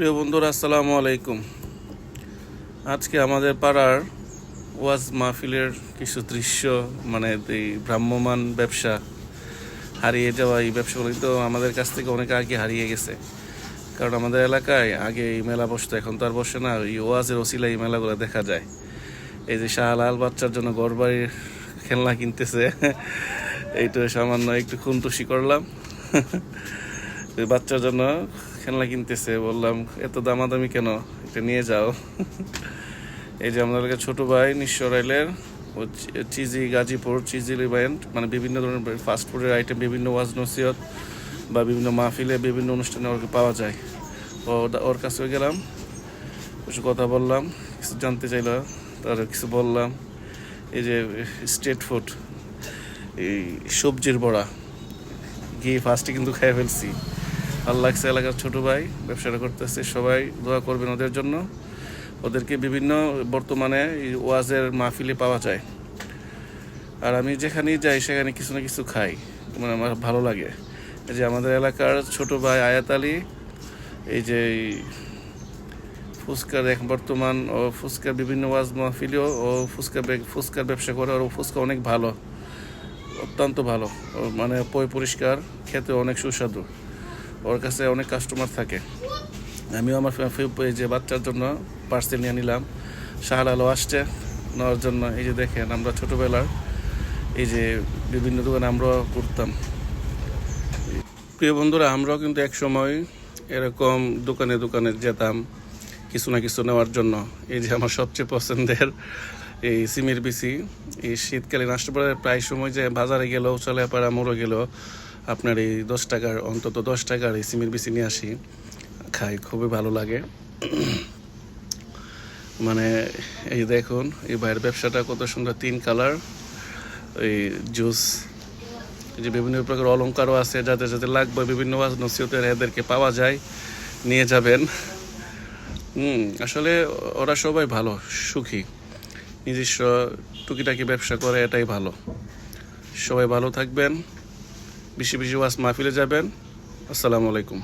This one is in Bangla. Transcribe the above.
প্রিয় বন্ধুরা, আসসালামু আলাইকুম। আজকে আমাদের পাড়ার ওয়াজ মাহফিলের কিছু দৃশ্য মানে এই ভ্রাম্যমান ব্যবসা হারিয়ে যাওয়া এই ব্যবসাগুলো তো আমাদের কাছ থেকে অনেক আগে হারিয়ে গেছে। কারণ আমাদের এলাকায় আগে এই মেলা বসতো, এখন তো আর বসে না এই ওয়াজের ওসিলা এই মেলাগুলো দেখা যায়। এই যে শাহলাল বাচ্চার জন্য ঘরবাড়ির খেলনা কিনতেছে, এইটা সামান্য একটু খুনতুসি করলাম। ওই বাচ্চার জন্য খেলনা কিনতেছে, বললাম, এত দামাদামি কেন? এটা নিয়ে যাও। এই যে আমাদের ছোট ভাই নিঃস্ব রাইলের ও চিজি, গাজীপুর চিজি ইভেন্ট মানে বিভিন্ন ধরনের ফাস্ট ফুডের আইটেম বিভিন্ন ওয়াজ নসিহত বা বিভিন্ন মাহফিলে বিভিন্ন অনুষ্ঠানে ওকে পাওয়া যায়। ওর কাছে গেলাম, কিছু কথা বললাম, কিছু জানতে চাইলো তার কিছু বললাম। এই যে, স্ট্রিট ফুড, এই সবজির বড়া গিয়ে ফার্স্টে কিন্তু খেয়ে ফেলছি। ভালো লাগছে এলাকার ছোট ভাই, ব্যবসাটা করতেছে, সবাই দোয়া করবেন ওদের জন্য। ওদেরকে বিভিন্ন বর্তমানে ওয়াজের মাহফিলে পাওয়া যায়। আর আমি যেখানেই যাই, সেখানে কিছু না কিছু খাই। মানে আমার ভালো লাগে। এই যে আমাদের এলাকার ছোট ভাই আয়াত আলী, এই যে ফুচকার এক বর্তমান, ও ফুচকার বিভিন্ন ওয়াজ মাহফিলেও ও ফুচকা ফুচকার ব্যবসা করে, আর ও ফুচকা অনেক ভালো, অত্যন্ত ভালো। মানে পয় পরিষ্কার, খেতে অনেক সুস্বাদু। ওর কাছে অনেক কাস্টমার থাকে। আমিও আমার যে বাচ্চার জন্য পার্সেল নিয়ে নিলাম। শাহলালও আসছে নেওয়ার জন্য। এই যে দেখেন আমরা ছোটোবেলার এই যে বিভিন্ন দোকানে আমরাও করতাম প্রিয় বন্ধুরা, আমরাও কিন্তু এক সময় এরকম দোকানে দোকানে যেতাম কিছু না কিছু নেওয়ার জন্য। এই যে আমার সবচেয়ে পছন্দের এই সিমের বিসি এই শীতকালীন আসতে পারে, প্রায় সময় যে বাজারে গেলেও, চলে পাড়া মোড়ে গেলেও আপনার এই দশ টাকার, অন্তত দশ টাকার এই সিমের বিসি নিয়ে আসি। খাই, খুবই ভালো লাগে। মানে এই দেখুন, এই বাইরের ব্যবসাটা কত সুন্দর, তিন কালার। এই জুস যে বিভিন্ন প্রকার অলঙ্কারও আছে যাদের যাদের লাগবে বিভিন্ন নসিহতের এদেরকে পাওয়া যায়, নিয়ে যাবেন। হুম, আসলে ওরা সবাই ভালো, সুখী। নিজস্ব টুকিটাকি ব্যবসা করে, এটাই ভালো। সবাই ভালো থাকবেন। বেশি বেশি ওয়াজ মাহফিলে যাবেন। আসসালামু আলাইকুম।